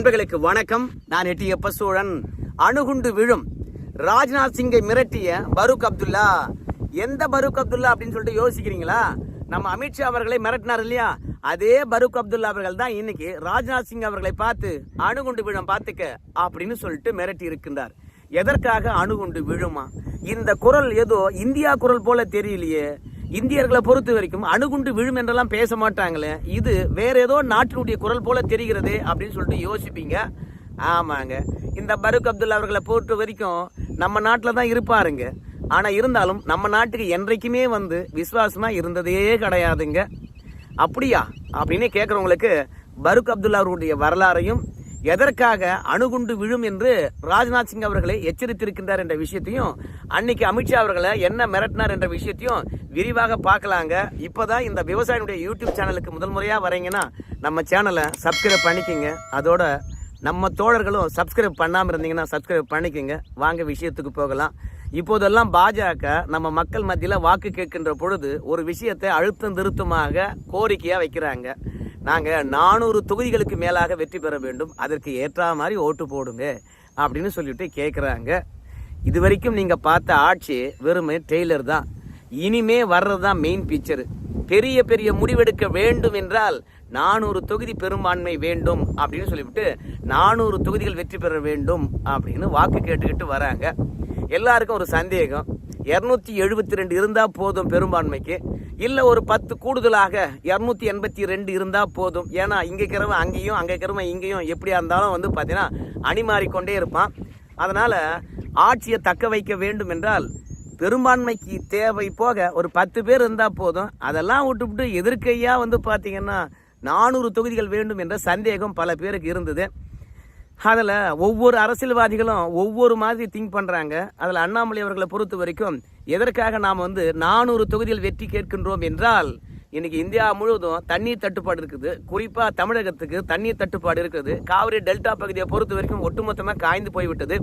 நண்பர்களுக்கு வணக்கம். நான் எட்டியப்ப சூழன். அணுகுண்டு விழும். ராஜ்நாத் சிங்கை மிரட்டிய பரூக் அப்துல்லா. எந்த பரூக் அப்துல்லா அப்படின்னு சொல்லிட்டு யோசிக்கிறீங்களா? நம்ம அமித்ஷா அவர்களை மிரட்டினார் இல்லையா? அதே பரூக் அப்துல்லா அவர்கள் தான் இன்னைக்கு ராஜ்நாத் சிங் அவர்களை பார்த்து அணுகுண்டு விழும் பார்த்துக்க அப்படின்னு சொல்லிட்டு மிரட்டி இருக்கின்றார். எதற்காக அணுகுண்டு விழுமா? இந்த குரல் ஏதோ இந்தியா குரல் போல தெரியலையே. இந்தியர்களை பொறுத்த வரைக்கும் அணுகுண்டு விழும் என்றெல்லாம் பேச மாட்டாங்களே. இது வேற ஏதோ நாட்டினுடைய குரல் போல தெரிகிறது அப்படின்னு சொல்லிட்டு யோசிப்பீங்க. ஆமாங்க. இந்த பரூக் அப்துல்லா அவர்களை பொறுத்த வரைக்கும் நம்ம நாட்டில் தான் இருப்பாருங்க. ஆனால் இருந்தாலும் நம்ம நாட்டுக்கு என்றைக்குமே வந்து விசுவாசமாக இருந்ததே கிடையாதுங்க. அப்படியா? அப்படின்னு கேட்குறவங்களுக்கு பரூக் அப்துல்லா அவருடைய வரலாறையும் எதற்காக அணுகுண்டு விழும் என்று ராஜ்நாத் சிங் அவர்களை எச்சரித்திருக்கின்றார் என்ற விஷயத்தையும் அன்னைக்கு அமித்ஷா அவர்களை என்ன மிரட்டினார் என்ற விஷயத்தையும் விரிவாக பார்க்கலாங்க. இப்போதான் இந்த விவசாயினுடைய யூடியூப் சேனலுக்கு முதல் முறையாக வரீங்கன்னா நம்ம சேனலை சப்ஸ்கிரைப் பண்ணிக்கிங்க. அதோட நம்ம தோழர்களும் சப்ஸ்கிரைப் பண்ணாமல் இருந்தீங்கன்னா சப்ஸ்கிரைப் பண்ணிக்கோங்க. வாங்க விஷயத்துக்கு போகலாம். இப்போதெல்லாம் பாஜக நம்ம மக்கள் மத்தியில் வாக்கு கேட்கின்ற பொழுது ஒரு விஷயத்தை அழுத்தம் திருத்தமாக கோரிக்கையாக வைக்கிறாங்க. நாங்கள் நானூறு தொகுதிகளுக்கு மேலாக வெற்றி பெற வேண்டும். அதற்கு ஏற்ற மாதிரி ஓட்டு போடுங்க அப்படின்னு சொல்லிட்டு கேட்குறாங்க இது வரைக்கும் நீங்கள் பார்த்த ஆட்சி வெறும் டெய்லர் தான். இனிமே வர்றது தான் மெயின் பிக்சரு பெரிய பெரிய முடிவெடுக்க வேண்டும் என்றால் நானூறு தொகுதி பெரும்பான்மை வேண்டும் அப்படின்னு சொல்லிவிட்டு நானூறு தொகுதிகள் வெற்றி பெற வேண்டும் அப்படின்னு வாக்கு கேட்டுக்கிட்டு வராங்க. எல்லாருக்கும் ஒரு சந்தேகம். இரநூத்தி எழுபத்தி ரெண்டு இருந்தால் போதும் பெரும்பான்மைக்கு. இல்லை ஒரு பத்து கூடுதலாக இரநூத்தி எண்பத்தி ரெண்டு இருந்தால் போதும். ஏன்னா இங்கே இருக்கிறவன் அங்கேயும் அங்கே இருக்கிறவன் இங்கேயும் எப்படியா இருந்தாலும் வந்து பார்த்தீங்கன்னா அணிமாறிக்கொண்டே இருப்பான். அதனால் ஆட்சியை தக்க வைக்க வேண்டும் என்றால் பெரும்பான்மைக்கு தேவை போக ஒரு பத்து பேர் இருந்தால் போதும். அதெல்லாம் விட்டுவிட்டு எதிர்க்கையாக வந்து பார்த்திங்கன்னா நானூறு தொகுதிகள் வேண்டும் என்ற சந்தேகம் பல பேருக்கு இருந்தது. அதில் ஒவ்வொரு அரசியல்வாதிகளும் ஒவ்வொரு மாதிரி திங்க் பண்ணுறாங்க அதில் அண்ணாமலை அவர்களை பொறுத்த வரைக்கும் எதற்காக நாம் வந்து நானூறு தொகுதியில் வெற்றி கேட்கின்றோம் என்றால் இன்றைக்கி இந்தியா முழுவதும் தண்ணீர் தட்டுப்பாடு இருக்குது. குறிப்பாக தமிழகத்துக்கு தண்ணீர் தட்டுப்பாடு இருக்குது. காவிரி டெல்டா பகுதியை பொறுத்த வரைக்கும் ஒட்டுமொத்தமாக காய்ந்து போய்விட்டது.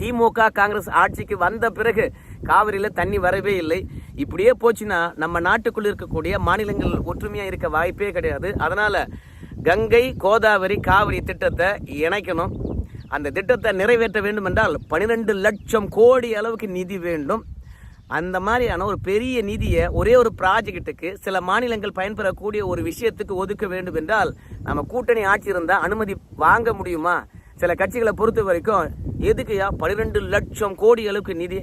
திமுக காங்கிரஸ் ஆட்சிக்கு வந்த பிறகு காவிரியில் தண்ணி வரவே இல்லை. இப்படியே போச்சுன்னா நம்ம நாட்டுக்குள்ளே இருக்கக்கூடிய மாநிலங்கள் ஒற்றுமையாக இருக்க வாய்ப்பே கிடையாது. அதனால் கங்கை கோதாவரி காவிரி திட்டத்தை இணைக்கணும். அந்த திட்டத்தை நிறைவேற்ற வேண்டும் என்றால் பன்னிரெண்டு லட்சம் கோடி அளவுக்கு நிதி வேண்டும். அந்த மாதிரியான ஒரு பெரிய நிதியை ஒரே ஒரு ப்ராஜெக்ட்டுக்கு சில மாநிலங்கள் பயன்பெறக்கூடிய ஒரு விஷயத்துக்கு ஒதுக்க வேண்டும் என்றால் நம்ம கூட்டணி ஆட்சி இருந்தால் அனுமதி வாங்க முடியுமா? சில கட்சிகளை பொறுத்த வரைக்கும் எதுக்குயா பன்னிரெண்டு லட்சம் கோடி அளவுக்கு நிதி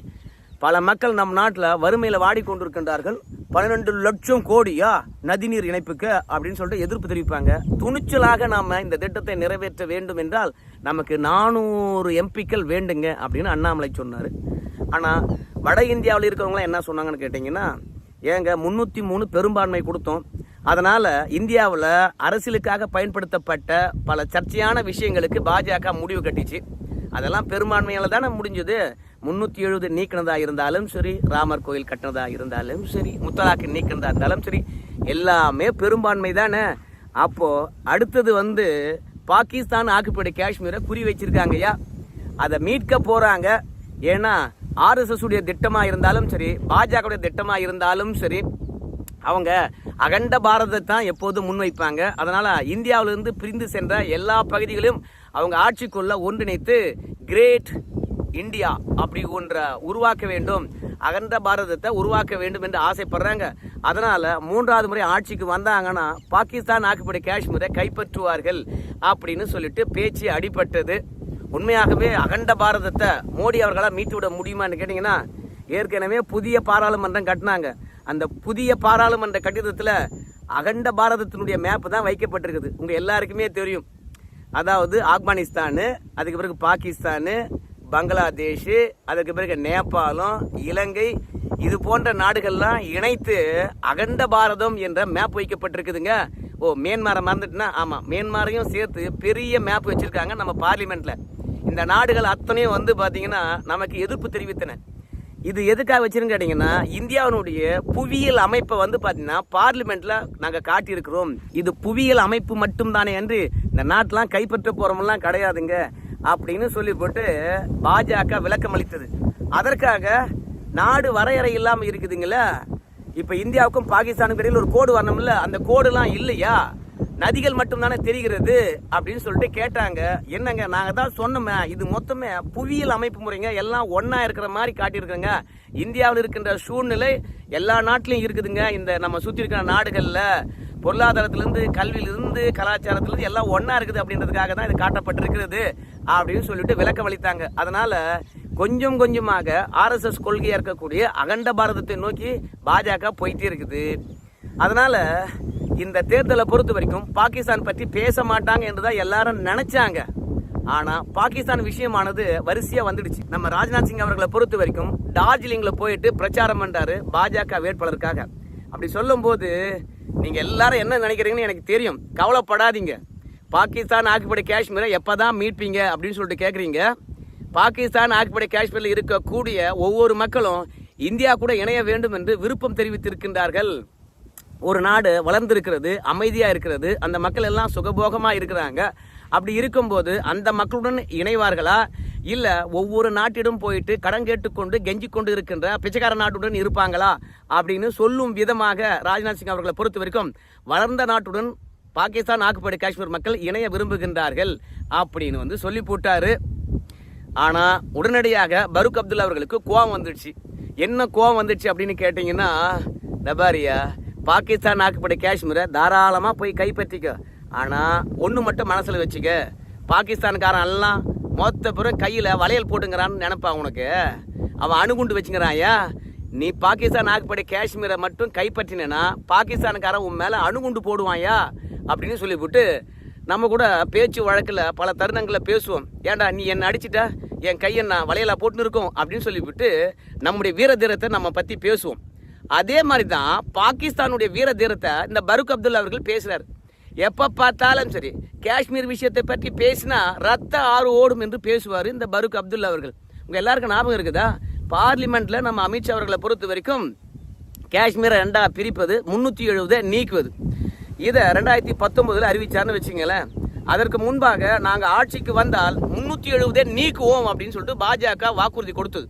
பல மக்கள் நம் நாட்டில் வறுமையில் வாடிக்கொண்டிருக்கின்றார்கள். பன்னிரெண்டு லட்சம் கோடியா நதிநீர் இணைப்புக்கு அப்படின்னு சொல்லிட்டு எதிர்ப்பு தெரிவிப்பாங்க. துணிச்சலாக நாம் இந்த திட்டத்தை நிறைவேற்ற வேண்டும் என்றால் நமக்கு நானூறு எம்பிக்கள் வேண்டுங்க அப்படின்னு அண்ணாமலை சொன்னார். ஆனால் வட இந்தியாவில் இருக்கிறவங்களாம் என்ன சொன்னாங்கன்னு கேட்டிங்கன்னா ஏங்க முந்நூற்றி மூணு பெரும்பான்மை கொடுத்தோம். அதனால் இந்தியாவில் அரசியலுக்காக பயன்படுத்தப்பட்ட பல சர்ச்சையான விஷயங்களுக்கு பாஜக முடிவு கட்டிச்சு. அதெல்லாம் பெரும்பான்மையால் தானே முடிஞ்சது. முந்நூற்றி எழுபது நீக்கினதாக இருந்தாலும் சரி ராமர் கோயில் கட்டினதாக இருந்தாலும் சரி முத்தலாக்கு நீக்கினதாக இருந்தாலும் சரி எல்லாமே பெரும்பான்மை தானே அப்போது அடுத்தது வந்து பாகிஸ்தான் ஆக்குப்படி காஷ்மீரை குறி வச்சிருக்காங்க ஐயா. அதை மீட்க போகிறாங்க ஏன்னா ஆர்எஸ்எஸ் உடைய திட்டமாக இருந்தாலும் சரி பாஜகவுடைய திட்டமாக இருந்தாலும் சரி அவங்க அகண்ட பாரதத்தை தான் எப்போதும் முன்வைப்பாங்க. அதனால் இந்தியாவிலிருந்து பிரிந்து சென்ற எல்லா பகுதிகளையும் அவங்க ஆட்சிக்குள்ள ஒன்றிணைத்து கிரேட் இந்தியா அப்படி ஒன்ற உருவாக்க வேண்டும் அகண்ட பாரதத்தை உருவாக்க வேண்டும் என்று ஆசைப்படுறாங்க. அதனால மூன்றாவது முறை ஆட்சிக்கு வந்தாங்கன்னா பாகிஸ்தான் ஆக்கப்படி காஷ்மீரை கைப்பற்றுவார்கள் அப்படின்னு சொல்லிட்டு பேச்சு அடிபட்டது. உண்மையாகவே அகண்ட பாரதத்தை மோடி அவர்களால் மீட்டு விட முடியுமான்னு கேட்டிங்கன்னா ஏற்கனவே புதிய பாராளுமன்றம் கட்டினாங்க. அந்த புதிய பாராளுமன்ற கட்டிடத்தில் அகண்ட பாரதத்தினுடைய மேப்பு தான் வைக்கப்பட்டிருக்குது. உங்கள் எல்லாருக்குமே தெரியும். அதாவது ஆப்கானிஸ்தானு அதுக்கு பிறகு பாகிஸ்தானு பங்களாதேஷ் அதுக்கு பிறகு நேபாளம் இலங்கை இது போன்ற நாடுகள்லாம் இணைத்து அகண்ட பாரதம் என்ற மேப் வைக்கப்பட்டிருக்குதுங்க. ஓ மியான்மரை மறந்துட்டுனா ஆமாம் மியான்மரையும் சேர்த்து பெரிய மேப் வச்சுருக்காங்க நம்ம பார்லிமெண்ட்டில் இந்த நாடுகள் அத்தனையும் வந்து பார்த்தீங்கன்னா நமக்கு எதிர்ப்பு தெரிவித்தன. இது எதுக்காக வச்சிருன்னு கேட்டிங்கன்னா இந்தியாவினுடைய புவியியல் அமைப்பை வந்து பார்த்தீங்கன்னா பார்லிமெண்ட்டில் நாங்கள் காட்டியிருக்கிறோம். இது புவியியல் அமைப்பு மட்டும்தானே என்று இந்த நாட்டெலாம் கைப்பற்ற போகிறோம்லாம் கிடையாதுங்க. அப்படின்னு சொல்லி போட்டு பாஜக விளக்கம் அளித்தது. அதற்காக நாடு வரையறை இல்லாமல் இருக்குதுங்களா இப்போ இந்தியாவுக்கும் பாகிஸ்தானுக்கும் இடையில் ஒரு கோடு வரணும்ல? அந்த கோடுலாம் இல்லையா? நதிகள் மட்டும் தானே தெரிகிறது அப்படின்னு சொல்லிட்டு கேட்டாங்க. என்னங்க நாங்கள் தான் சொன்னோமே இது மொத்தமே புவியியல் அமைப்பு முறைங்க எல்லாம் ஒன்றா இருக்கிற மாதிரி காட்டியிருக்கங்க. இந்தியாவில் இருக்கின்ற சூழ்நிலை எல்லா நாட்டிலையும் இருக்குதுங்க. இந்த நம்ம சுற்றி இருக்கிற நாடுகளில் பொருளாதாரத்திலிருந்து கல்வியிலிருந்து கலாச்சாரத்திலிருந்து எல்லாம் ஒன்றா இருக்குது அப்படின்றதுக்காக தான் இது காட்டப்பட்டிருக்கிறது. அப்படின்னு சொல்லிட்டு விளக்கம் அளித்தாங்க அதனால கொஞ்சம் கொஞ்சமாக ஆர்எஸ்எஸ் கொள்கையாக இருக்கக்கூடிய அகண்ட பாரதத்தை நோக்கி பாஜக போயிட்டே இருக்குது. அதனால இந்த தேர்தலை பொறுத்த வரைக்கும் பாகிஸ்தான் பற்றி பேச மாட்டாங்க என்றுதான் எல்லாரும் நினைச்சாங்க. ஆனால் பாகிஸ்தான் விஷயமானது வரிசையாக வந்துடுச்சு. நம்ம ராஜ்நாத் சிங் அவர்களை பொறுத்த வரைக்கும் டார்ஜிலிங்கில் போயிட்டு பிரச்சாரம் பண்ணுறாரு பாஜக வேட்பாளருக்காக. அப்படி சொல்லும்போது நீங்கள் எல்லாரும் என்ன நினைக்கிறீங்கன்னு எனக்கு தெரியும். கவலைப்படாதீங்க. பாகிஸ்தான் ஆக்குப்படை காஷ்மீரை எப்போ தான் மீட்பீங்க அப்படின்னு சொல்லிட்டு கேட்குறீங்க பாகிஸ்தான் ஆக்குப்படை காஷ்மீரில் இருக்கக்கூடிய ஒவ்வொரு மக்களும் இந்தியா கூட இணைய வேண்டும் என்று விருப்பம் தெரிவித்திருக்கின்றார்கள். ஒரு நாடு வளர்ந்திருக்கிறது அமைதியாக இருக்கிறது அந்த மக்கள் எல்லாம் சுகபோகமாக இருக்கிறாங்க. அப்படி இருக்கும்போது அந்த மக்களுடன் இணைவார்களா? இல்லை ஒவ்வொரு நாட்டிடம் போயிட்டு கடன் கேட்டுக்கொண்டு கெஞ்சி கொண்டு இருக்கின்ற பிச்சைக்கார நாட்டுடன் இருப்பாங்களா? அப்படின்னு சொல்லும் விதமாக ராஜ்நாத் சிங் அவர்களை பொறுத்த வரைக்கும் வளர்ந்த நாட்டுடன் பாகிஸ்தான் ஆக்குப்படை காஷ்மீர் மக்கள் இணைய விரும்புகின்றார்கள் அப்படின்னு வந்து சொல்லி போட்டாரு. ஆனால் உடனடியாக பரூக் அப்துல்லா அவர்களுக்கு கோவம் வந்துடுச்சு. என்ன கோவம் வந்துடுச்சு அப்படின்னு கேட்டிங்கன்னா நபாரியா பாகிஸ்தான் ஆக்குப்படை காஷ்மீரை தாராளமாக போய் கைப்பற்றிக்க. ஆனால் ஒன்று மட்டும் மனசில் வச்சுக்க. பாகிஸ்தான்காரன் எல்லாம் மொத்த பிறகு கையில் வளையல் போட்டுங்கிறான்னு நினப்பான் உனக்கு. அவன் அணுகுண்டு வச்சுங்கிறாயா நீ பாகிஸ்தான் ஆக்குப்பட்ட காஷ்மீரை மட்டும் கைப்பற்றினா பாகிஸ்தானுக்காரன் உன் மேலே அணுகுண்டு போடுவாயா அப்படின்னு சொல்லிவிட்டு நம்ம கூட பேச்சு வழக்கில் பல தருணங்களில் பேசுவோம். ஏன்டா நீ என்னை அடிச்சிட்ட? என் கையை நான் வலையில போட்டுன்னு இருக்கோம் அப்படின்னு சொல்லிவிட்டு நம்முடைய வீர தீரத்தை நம்ம பற்றி பேசுவோம். அதே மாதிரி தான் பாகிஸ்தானுடைய வீர தீரத்தை இந்த பரூக் அப்துல்லா அவர்கள் பேசுகிறார் எப்போ பார்த்தாலும் சரி காஷ்மீர் விஷயத்தை பற்றி பேசினா ரத்த ஆறு ஓடும் என்று பேசுவார் இந்த பரூக் அப்துல்லா அவர்கள். உங்கள் எல்லாருக்கும் ஞாபகம் இருக்குதா? பார்லிமெண்ட்ல நம்ம அமித்ஷா அவர்களை பொறுத்த வரைக்கும் காஷ்மீரை ரெண்டாக பிரிப்பது முந்நூற்றி எழுபதை நீக்குவது. இதை ரெண்டாயிரத்தி பத்தொம்போதில் அறிவிச்சார்னு வச்சுங்களேன் அதற்கு முன்பாக நாங்கள் ஆட்சிக்கு வந்தால் முன்னூற்றி எழுபதே நீக்குவோம் அப்படின்னு சொல்லிட்டு பாஜக வாக்குறுதி கொடுத்தது.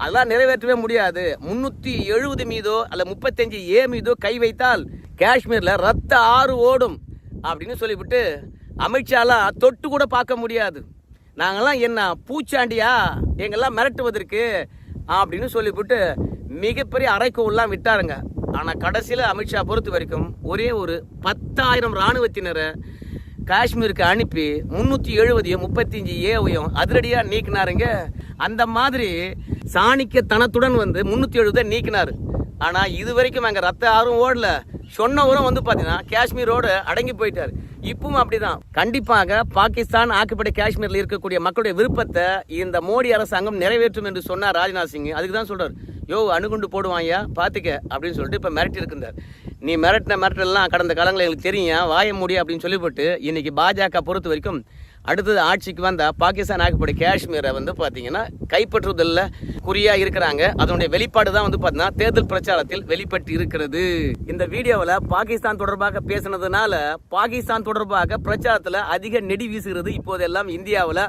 அதெல்லாம் நிறைவேற்றவே முடியாது. முந்நூற்றி எழுபது மீதோ அல்ல முப்பத்தஞ்சு ஏ மீதோ கை வைத்தால் காஷ்மீரில் ரத்த ஆறு ஓடும் அப்படின்னு சொல்லிவிட்டு அமித்ஷாலாம் தொட்டு கூட பார்க்க முடியாது. நாங்கள்லாம் என்ன பூச்சாண்டியா? எங்கெல்லாம் மிரட்டுவதற்கு அப்படின்னு சொல்லிவிட்டு மிகப்பெரிய அரைக்கோல்லாம் விட்டாருங்க. ஆனால் கடைசியில் அமித்ஷா பொறுத்த வரைக்கும் ஒரே ஒரு பத்தாயிரம் இராணுவத்தினரை காஷ்மீருக்கு அனுப்பி முந்நூற்றி எழுபதையும் முப்பத்தஞ்சு ஏவையும் அதிரடியாக நீக்கினாருங்க. அந்த மாதிரி சாணிக்கத்தனத்துடன் வந்து முன்னூற்றி எழுபதை நீக்கினார். ஆனால் இது வரைக்கும் அங்கே ரத்த யாரும் ஓடல. சொன்னவரும் வந்து பார்த்தீங்கன்னா காஷ்மீரோடு அடங்கி போயிட்டார். இப்பவும் அப்படிதான். கண்டிப்பாக பாகிஸ்தான் ஆக்குப்படை காஷ்மீரில் இருக்கக்கூடிய மக்களுடைய விருப்பத்தை இந்த மோடி அரசாங்கம் நிறைவேற்றும் என்று சொன்னார் ராஜ்நாத் சிங். அதுக்கு தான் சொல்கிறார் யோ அணுகுண்டு போடுவாயா பார்த்துக்க அப்படின்னு சொல்லிட்டு இப்போ மிரட்டி இருக்கின்றார். நீ மிரட்டின மிரட்டலாம் கடந்த காலங்களில் எங்களுக்கு தெரியும். வாய மூடி அப்படின்னு சொல்லிவிட்டு இன்னைக்கு பாஜக பொறுத்த வரைக்கும் அடுத்தது ஆட்சிக்கு வந்த பாகிஸ்தான் ஆக்கப்பட்ட காஷ்மீரை வந்து பார்த்தீங்கன்னா கைப்பற்றுவதில் குறியாக இருக்கிறாங்க. அதனுடைய வெளிப்பாடு தான் வந்து பார்த்தீங்கன்னா தேர்தல் பிரச்சாரத்தில் வெளிப்பட்டு இருக்கிறது. இந்த வீடியோவில் பாகிஸ்தான் தொடர்பாக பேசினதுனால பாகிஸ்தான் தொடர்பாக பிரச்சாரத்தில் அதிக நெடி வீசுகிறது இப்போதெல்லாம் இந்தியாவில்.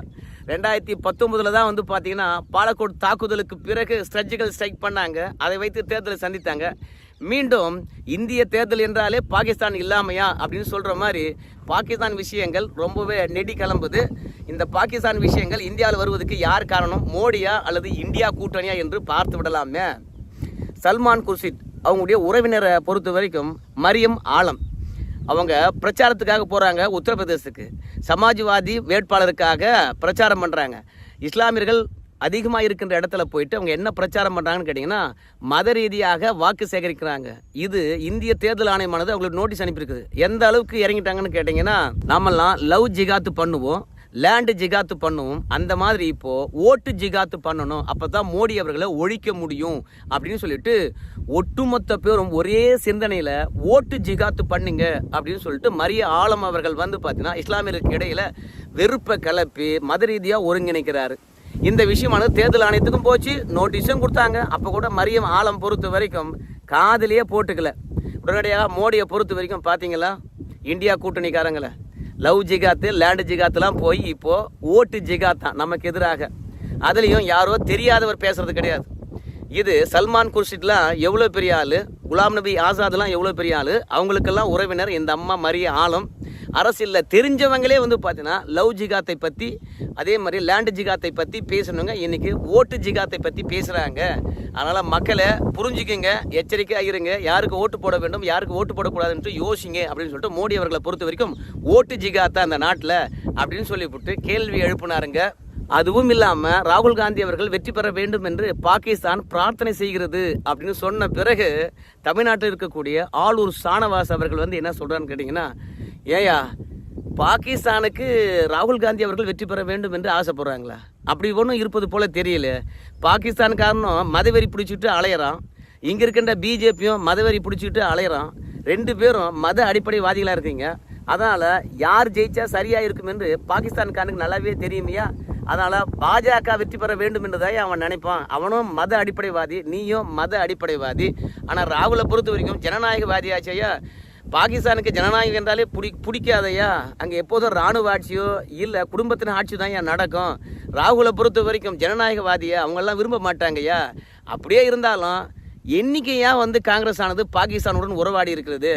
ரெண்டாயிரத்தி பத்தொன்பதுல தான் வந்து பார்த்தீங்கன்னா பாலக்கோட் தாக்குதலுக்கு பிறகு ஸ்ட்ரெஜிக்கல் ஸ்ட்ரைக் பண்ணாங்க. அதை வைத்து தேர்தலை சந்தித்தாங்க. மீண்டும் இந்திய தேர்தல் என்றாலே பாகிஸ்தான் இல்லாமையா அப்படின்னு சொல்ற மாதிரி பாகிஸ்தான் விஷயங்கள் ரொம்பவே நெடி கிளம்புது. இந்த பாகிஸ்தான் விஷயங்கள் இந்தியாவில் வருவதற்கு யார் காரணம்? மோடியா அல்லது இந்தியா கூட்டணியா என்று பார்த்து விடலாமே. சல்மான் குர்ஷித் அவங்களுடைய உறவினரை பொறுத்த வரைக்கும் மரியம் ஆலம். அவங்க பிரச்சாரத்துக்காக போகிறாங்க உத்தரப்பிரதேசத்துக்கு. சமாஜ்வாதி வேட்பாளருக்காக பிரச்சாரம் பண்ணுறாங்க இஸ்லாமியர்கள் அதிகமாக இருக்கின்ற இடத்துல போயிட்டு அவங்க என்ன பிரச்சாரம் பண்ணுறாங்கன்னு கேட்டிங்கன்னா மத ரீதியாக வாக்கு சேகரிக்கிறாங்க. இது இந்திய தேர்தல் ஆணையமானது அவங்களுக்கு நோட்டீஸ் அனுப்பியிருக்குது. எந்த அளவுக்கு இறங்கிட்டாங்கன்னு கேட்டிங்கன்னா நம்மெல்லாம் லவ் ஜிகாத்து பண்ணுவோம் லேண்டு ஜிகாத்து பண்ணுவோம். அந்த மாதிரி இப்போது ஓட்டு ஜிகாத்து பண்ணணும். அப்போ தான் மோடி அவர்களை ஒழிக்க முடியும் அப்படின்னு சொல்லிட்டு ஒட்டுமொத்த பேரும் ஒரே சிந்தனையில் ஓட்டு ஜிகாத்து பண்ணுங்க அப்படின்னு சொல்லிட்டு மரிய ஆலம் அவர்கள் வந்து பார்த்தீங்கன்னா இஸ்லாமியருக்கு இடையில் வெறுப்பை கிளப்பி மத ரீதியாக ஒருங்கிணைக்கிறாரு. இந்த விஷயமானது தேர்தல் ஆணையத்துக்கும் போச்சு நோட்டீஸும் கொடுத்தாங்க. அப்போ கூட மரியம் ஆழம் பொறுத்த வரைக்கும் காதலியே போட்டுக்கல. உடனடியாக மோடியை பொறுத்த வரைக்கும் பார்த்தீங்களா இந்தியா கூட்டணிக்காரங்களை. லவ் ஜிகாத்து லேண்டு ஜிகாத்துலாம் போய் இப்போது ஓட்டு ஜிகாத் தான் நமக்கு எதிராக. அதுலேயும் யாரோ தெரியாதவர் பேசுறது கிடையாது. இது சல்மான் குர்ஷிட்லாம் எவ்வளோ பெரிய ஆள்? குலாம் நபி ஆசாத்லாம் எவ்வளோ பெரிய ஆள்? அவங்களுக்கெல்லாம் உறவினர் இந்த அம்மா மரிய ஆழம் அரசியலில் தெரிஞ்சவங்களே வந்து பார்த்தீங்கன்னா லவ் ஜிகாத்தை பற்றி அதே மாதிரி லேண்டு ஜிகாத்தை பற்றி பேசணுங்க. இன்றைக்கி ஓட்டு ஜிகாத்தை பற்றி பேசுகிறாங்க அதனால் மக்களை புரிஞ்சுக்குங்க எச்சரிக்கையாக இருங்க யாருக்கு ஓட்டு போட வேண்டும் யாருக்கு ஓட்டு போடக்கூடாதுன்ட்டு யோசிங்க அப்படின்னு சொல்லிட்டு மோடி அவர்களை பொறுத்த வரைக்கும் ஓட்டு ஜிகாத்தா அந்த நாட்டில் அப்படின்னு சொல்லிவிட்டு கேள்வி எழுப்பினாருங்க. அதுவும் இல்லாமல் ராகுல் காந்தி அவர்கள் வெற்றி பெற வேண்டும் என்று பாகிஸ்தான் பிரார்த்தனை செய்கிறது அப்படின்னு சொன்ன பிறகு தமிழ்நாட்டில் இருக்கக்கூடிய ஆளூர் சானவாஸ் அவர்கள் வந்து என்ன சொல்கிறான்னு கேட்டிங்கன்னா ஏயா பாகிஸ்தானுக்கு ராகுல் காந்தி அவர்கள் வெற்றி பெற வேண்டும் என்று ஆசைப்படுறாங்களா? அப்படி ஒன்றும் இருப்பது போல தெரியல. பாகிஸ்தான்காரனும் மதவெறி பிடிச்சிட்டு அலையிறான். இங்கே இருக்கின்ற பிஜேபியும் மதவெறி பிடிச்சிட்டு அலையிறான். ரெண்டு பேரும் மத அடிப்படைவாதிகளாக இருக்கீங்க. அதனால் யார் ஜெயிச்சா சரியாக இருக்கும் என்று பாகிஸ்தான்காரனுக்கு நல்லாவே தெரியுமையா? அதனால் பாஜக வெற்றி பெற வேண்டும் என்றுதான் அவன் நினைப்பான். அவனும் மத அடிப்படைவாதி நீயும் மத அடிப்படைவாதி. ஆனால் ராகுலை பொறுத்த வரைக்கும் ஜனநாயகவாதியாச்சையா பாகிஸ்தானுக்கு ஜனநாயகம் என்றாலே பிடி பிடிக்காதையா? அங்கே எப்போதும் ராணுவ ஆட்சியோ இல்லை குடும்பத்தின் ஆட்சி தான் ஏன் நடக்கும்? ராகுலை பொறுத்த வரைக்கும் ஜனநாயகவாதியை? அவங்கெல்லாம் விரும்ப மாட்டாங்கய்யா? அப்படியே இருந்தாலும் எண்ணிக்கையா வந்து காங்கிரஸ் ஆனது பாகிஸ்தானுடன் உறவாடி இருக்கிறது.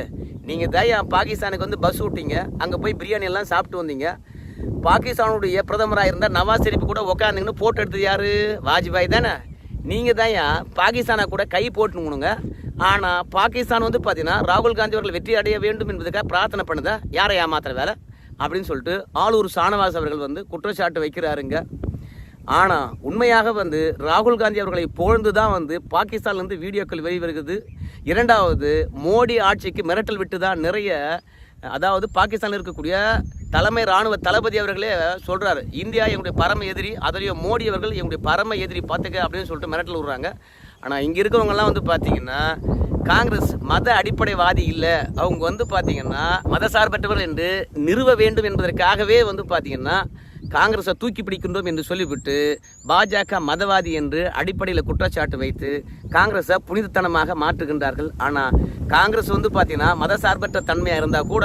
நீங்கள் தயா பாகிஸ்தானுக்கு வந்து பஸ் விட்டீங்க? அங்கே போய் பிரியாணி எல்லாம் சாப்பிட்டு வந்தீங்க. பாகிஸ்தானுடைய பிரதமராக இருந்தால் நவாஸ் ஷெரீப் கூட உட்காந்துங்கன்னு போட்டோ எடுத்தது யாரு? வாஜ்பாய் தானே. நீங்கள் தான் பாகிஸ்தானை கூட கை போட்டுணுங்க ஆனால் பாகிஸ்தான் வந்து பார்த்தீங்கன்னா ராகுல் காந்தி அவர்கள் வெற்றி அடைய வேண்டும் என்பதுக்காக பிரார்த்தனை பண்ணுதா? யாரை ஏமாத்துற வேலை? அப்படின்னு சொல்லிட்டு ஆளூர் சானவாஸ் அவர்கள் வந்து குற்றச்சாட்டு வைக்கிறாருங்க. ஆனால் உண்மையாக வந்து ராகுல் காந்தி அவர்களை புகழ்ந்து தான் வந்து பாகிஸ்தான்லேருந்து வீடியோக்கள் வெளிவருகிறது இரண்டாவது மோடி ஆட்சிக்கு மிரட்டல் விட்டு தான் நிறைய அதாவது பாகிஸ்தானில் இருக்கக்கூடிய தலைமை ராணுவ தளபதி அவர்களே சொல்கிறாரு இந்தியா எங்களுடைய பரம எதிரி அதிலையும் மோடி அவர்கள் எங்களுடைய பரம எதிரி பார்த்துக்க அப்படின்னு சொல்லிட்டு மிரட்டல் விடுறாங்க. ஆனால் இங்கே இருக்கிறவங்கலாம் வந்து பார்த்தீங்கன்னா காங்கிரஸ் மத அடிப்படைவாதி இல்லை. அவங்க வந்து பார்த்தீங்கன்னா மதசார்பற்றவர் என்று நிறுவ வேண்டும் என்பதற்காகவே வந்து பார்த்தீங்கன்னா காங்கிரஸை தூக்கி பிடிக்கின்றோம் என்று சொல்லிவிட்டு பாஜக மதவாதி என்று அடிப்படையில் குற்றச்சாட்டு வைத்து காங்கிரஸை புனிதத்தனமாக மாற்றுகின்றார்கள். ஆனால் காங்கிரஸ் வந்து பார்த்தீங்கன்னா மதசார்பற்ற தன்மையாக இருந்தால் கூட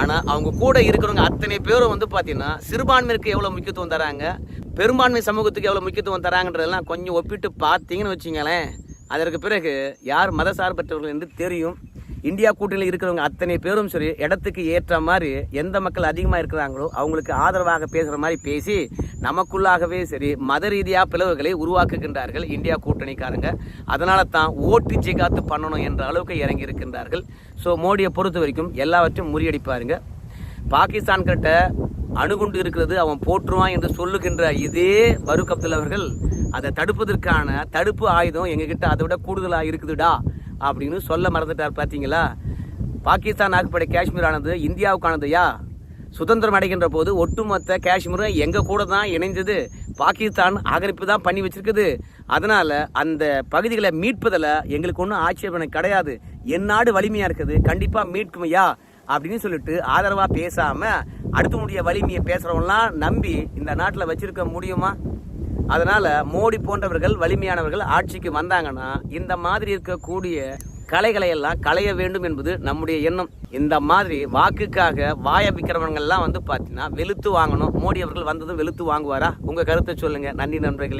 ஆனால் அவங்க கூட இருக்கிறவங்க அத்தனை பேரும் வந்து பார்த்தீங்கன்னா சிறுபான்மையிற்கு எவ்வளோ முக்கியத்துவம் தராங்க பெரும்பான்மை சமூகத்துக்கு எவ்வளோ முக்கியத்துவம் தராங்கன்றதெல்லாம் கொஞ்சம் ஒப்பிட்டு பார்த்தீங்கன்னு வச்சுங்களேன். அதற்கு பிறகு யார் மதசார்பற்றவர்கள் என்று தெரியும். இந்தியா கூட்டணியில் இருக்கிறவங்க அத்தனை பேரும் சரி இடத்துக்கு ஏற்ற மாதிரி எந்த மக்கள் அதிகமாக இருக்கிறாங்களோ அவங்களுக்கு ஆதரவாக பேசுகிற மாதிரி பேசி நமக்குள்ளாகவே சரி மத ரீதியாக பிளவுகளை உருவாக்குகின்றார்கள் இந்தியா கூட்டணிக்காரங்க. அதனால தான் ஓட்டு ஜிகாத்து பண்ணணும் என்ற அளவுக்கு இறங்கி இருக்கின்றார்கள். ஸோ மோடியை பொறுத்த வரைக்கும் எல்லாவற்றையும் முறியடிப்பாருங்க. பாகிஸ்தான் கிட்ட அணுகுண்டு இருக்கிறது அவன் போற்றுவான் என்று சொல்லுகின்ற இதே பரூக் அப்துல் அவர்கள் அதை தடுப்பதற்கான தடுப்பு ஆயுதம் எங்ககிட்ட அதை விட கூடுதலாக இருக்குதுடா. அப்படின்னு சொல்ல மறந்துட்டார் பார்த்தீங்களா பாகிஸ்தான் ஆக்கப்படை காஷ்மீர் ஆனது இந்தியாவுக்கானதுயா? சுதந்திரம் அடைகின்ற போது ஒட்டுமொத்த காஷ்மீரும் எங்கள் கூட தான் இணைஞ்சது. பாகிஸ்தான் ஆக்கிரமிப்பு தான் பண்ணி வச்சிருக்குது. அதனால் அந்த பகுதிகளை மீட்பதில் எங்களுக்கு ஒன்றும் ஆட்சேபனை கிடையாது. என் நாடு வலிமையாக இருக்குது. கண்டிப்பாக மீட்குமையா? அப்படின்னு சொல்லிட்டு ஆதரவாக பேசாமல் அடுத்தவனுடைய வலிமையை பேசுகிறவங்களாம் நம்பி இந்த நாட்டில் வச்சுருக்க முடியுமா? அதனால் மோடி போன்றவர்கள் வலிமையானவர்கள் ஆட்சிக்கு வந்தாங்கன்னா இந்த மாதிரி இருக்கக்கூடிய கலைகளை எல்லாம் களைய வேண்டும் என்பது நம்முடைய எண்ணம். இந்த மாதிரி வாக்குக்காக வாய விற்கிறவங்கெல்லாம் வந்து பார்த்தீங்கன்னா வெளுத்து வாங்கணும். மோடி அவர்கள் வந்ததும் வெளுத்து வாங்குவாரா? உங்கள் கருத்தை சொல்லுங்கள் நன்றி நண்பர்களே.